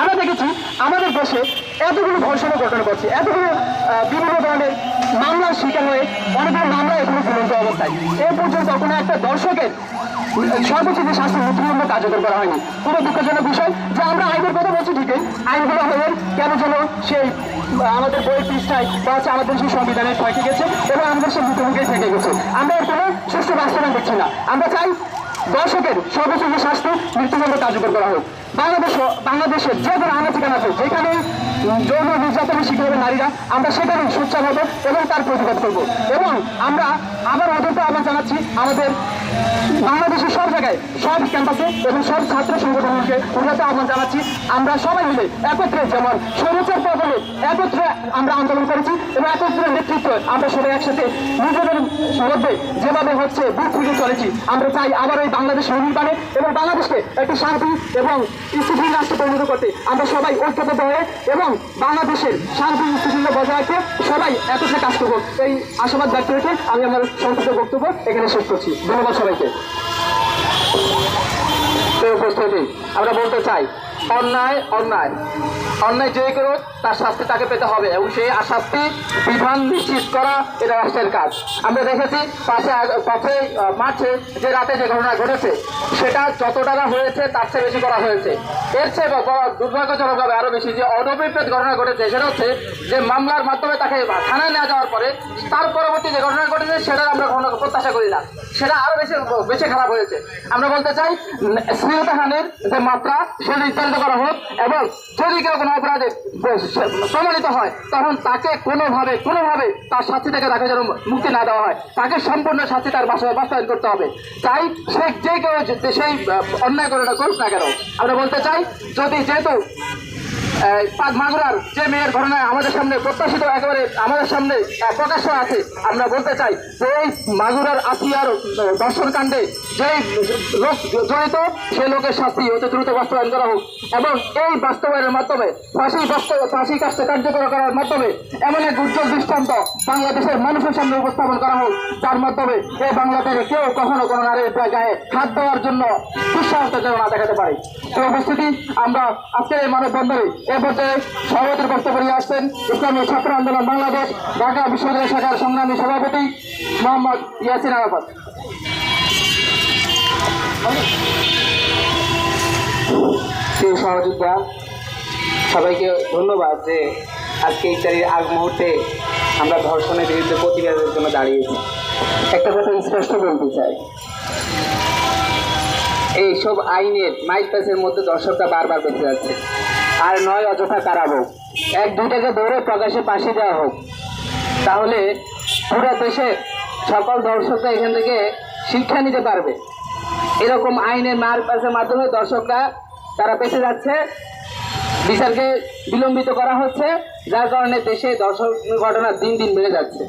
আমরা দেখেছি আমাদের দেশে এতগুলো ধর্ষণের ঘটনা ঘটছে এতগুলো বিভিন্ন ধরনের মামলার শিকার হয়ে অনেকগুলো মামলা এখনও ঝুলন্ত অবস্থায়। এ পর্যন্ত কোনো একটা দর্শকের সর্বোচ্চ যে শাস্তি মৃত্যুদণ্ড কার্যকর করা হয়নি। খুবই দুঃখজনক বিষয় যে আমরা আইনের কথা বলছি ঠিকই, আইনগুলো হয়ে কেন যেন সেই আমাদের বইয়ের পৃষ্ঠায় বা হচ্ছে আমাদের সেই সংবিধানের থেকে গেছে এবং আমাদের সেই মুখোমুখি থেকে গেছে। আমরা এর কোনো সুষ্ঠু বাস্তবায়ন দেখছি না। আমরা চাই দর্শকের সর্বোচ্চ যে শাস্তি মৃত্যুদণ্ড কার্যকর করা হোক। বাংলাদেশ বাংলাদেশের যে কোনো আনা ঠিকানা আছে, যেখানে যৌন নির্যাতনের শিকার হবে নারীরা, আমরা সেখানে সোচ্চার হব এবং তার প্রতিবাদ করব। এবং আমরা আবার ওদেরকে আহ্বান জানাচ্ছি আমাদের বাংলাদেশের সব জায়গায় সব ক্যাম্পাসে এবং সব ছাত্র সংগঠনকে উন্নত আহ্বান জানাচ্ছি, আমরা সবাই মিলে একত্রে যেমন সৌরচার পদলে একত্রে আমরা আন্দোলন করেছি এবং একত্রে নেতৃত্ব আমরা সবাই একসাথে নিজেদের মধ্যে যেভাবে হচ্ছে বুক ফুটে চলেছি, আমরা চাই আবার ওই বাংলাদেশ নির্মাণে এবং বাংলাদেশকে একটি শান্তি এবং স্থিতিশীল রাষ্ট্রে পরিণত করতে আমরা সবাই ঐক্যবদ্ধ হয়ে এবং বাংলাদেশের শান্তি স্থিতিশীল বজায় রাখতে সবাই একত্রে কাজ করব। এই আশাবাদ ব্যক্ত রেখে আমি আমার সংক্ষিপ্ত বক্তব্য এখানে শেষ করছি। ধন্যবাদ সবাইকে। আমরা বলতে চাই অন্যায় অন্যায়। অন্যায় যে করুক, তার শাস্তি তাকে পেতে হবে এবং সেই শাস্তি বিধান নিশ্চিত করা এটা রাষ্ট্রের কাজ। আমরা দেখেছি পাশে পাশে মাঠে যে রাতে যে ঘটনা ঘটেছে, সেটা যত টাকা হয়েছে, তার চেয়ে বেশি করা হয়েছে। এর চেয়ে দুর্ভাগ্যজনকভাবে আরও বেশি যে অনভিপ্রেত ঘটনা ঘটেছে, সেটা হচ্ছে যে মামলার মাধ্যমে তাকে থানায় নেওয়া যাওয়ার পরে, তার পরবর্তী যে ঘটনা ঘটেছে, সেটার আমরা ঘটনা প্রত্যাশা করি না। সেটা আরও বেশি বেশি খারাপ হয়েছে। আমরা বলতে চাই শ্লীলতাহানির যে মাত্রা সেটা নির্ধারিত করা হোক এবং যদি কেউ কোনো অপরাধে প্রমাণিত হয়, তখন তাকে কোনোভাবে কোনোভাবে তার শাস্তি থেকে তাকে যেন মুক্তি না দেওয়া হয়। তাকে সম্পূর্ণ শাস্তি তার বাসায় বাস্তবায়ন করতে হবে। তাই সে যে কেউ সেই অন্যায় করে করুক না কেন। আমরা বলতে চাই, যদি যেহেতু মাগুরার যে মেয়ের ঘটনায় আমাদের সামনে প্রত্যাশিত একেবারে আমাদের সামনে প্রকাশ্য আছে, আমরা বলতে চাই যে এই মাগুরার আসিয়ার দর্শন কাণ্ডে যেই লোক জড়িত, সেই লোকের শাস্তি অতি দ্রুত বাস্তবায়ন করা হোক এবং এই বাস্তবায়নের মাধ্যমে ফাঁসি ফাঁসি কাজটা কার্যকর করার মাধ্যমে এমন এক উজ্জ্বল দৃষ্টান্ত বাংলাদেশের মানুষের সামনে উপস্থাপন করা হোক। যার মাধ্যমে এই বাংলাদেশে কেউ কখনো কোনো নারীর গায়ে হাত দেওয়ার জন্য দুঃসাহসতা যেন না দেখাতে পারে। এই উপস্থিতি আমরা আজকের এই মানববন্ধনে এ পর্যায়ে সভাপতির বক্তব্য নিয়ে আসছেন ইসলামী ছাত্র আন্দোলন বাংলাদেশ, ঢাকা বিশ্ববিদ্যালয় শাখার সংগ্রামী সভাপতি মোহাম্মদ ইয়াসিন আরাফাত। প্রিয় সহযোদ্ধা, সবাইকে ধন্যবাদ যে আজকে ইত্যাদির আগ মুহূর্তে আমরা ধর্ষণের বিরুদ্ধে প্রতিবাদের জন্য দাঁড়িয়েছি। একটা কথা স্পষ্ট বলতে চাই। এইসব আইনের মাইক প্যাসের মধ্যে দর্শকরা বারবার বেঁচে যাচ্ছে আর নয় অযথা কারাভোগ এক দুইটাকে ধরে প্রকাশে পাশে দেওয়া হোক। তাহলে পুরো দেশে সকল দর্শকরা এখান থেকে শিক্ষা নিতে পারবে। এরকম আইনের মার প্যাসের মাধ্যমে দর্শকরা তারা বেঁচে যাচ্ছে। বিচারকে বিলম্বিত করা হচ্ছে, যার কারণে দেশে দর্শক ঘটনা দিন দিন বেড়ে যাচ্ছে।